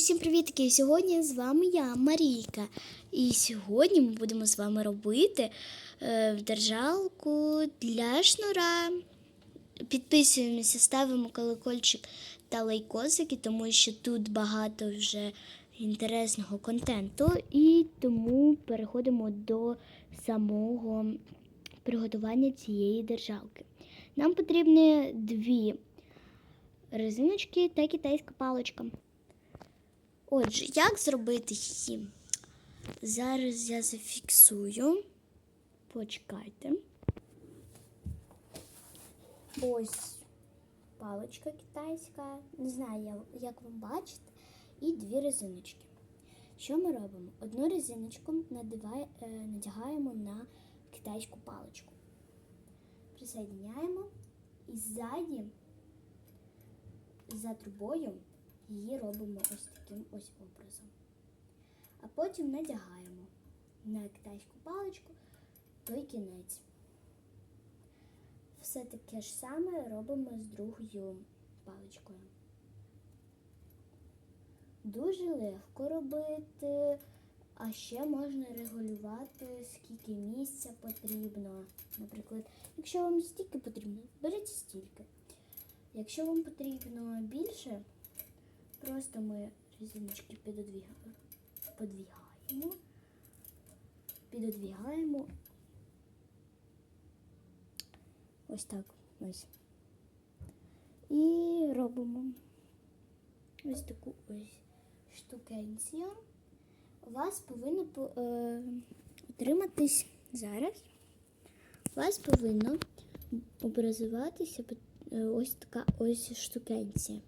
Усім привітки! Сьогодні з вами я, Марійка. І сьогодні ми будемо з вами робити е, держалку для шнура. Підписуємося, ставимо колокольчик та лайкосики, тому що тут багато вже інтересного контенту. І тому переходимо до самого приготування цієї держалки. Нам потрібні дві резиночки та китайська паличка. Отже, як зробити її? Зараз я зафіксую. Почекайте. Ось паличка китайська. Не знаю, як вам бачите. І дві резиночки. Що ми робимо? Одну резиночку е, надягаємо на китайську паличку. Присоединяємо і ззаді за трубою її робимо ось таким ось образом. А потім надягаємо на китайську паличку той кінець. Все таке ж саме робимо з другою паличкою. Дуже легко робити, а ще можна регулювати, скільки місця потрібно. Наприклад, якщо вам стільки потрібно, беріть стільки. Якщо вам потрібно більше, просто ми резиночки підодвігаємо, подвігаємо, підодвігаємо. Ось так ось. І робимо ось таку ось штукенцію. У вас повинно по- е, утриматись зараз. У вас повинно образуватися е, ось така ось штукенція.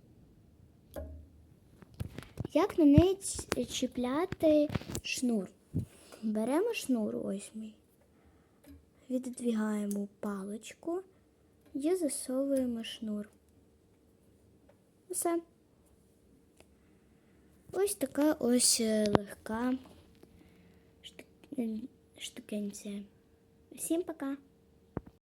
Як на неї чіпляти шнур? Беремо шнур ось мій, віддвігаємо паличку і засовуємо шнур. Все. Ось така ось е, легка шту- штукенція. Всім пока!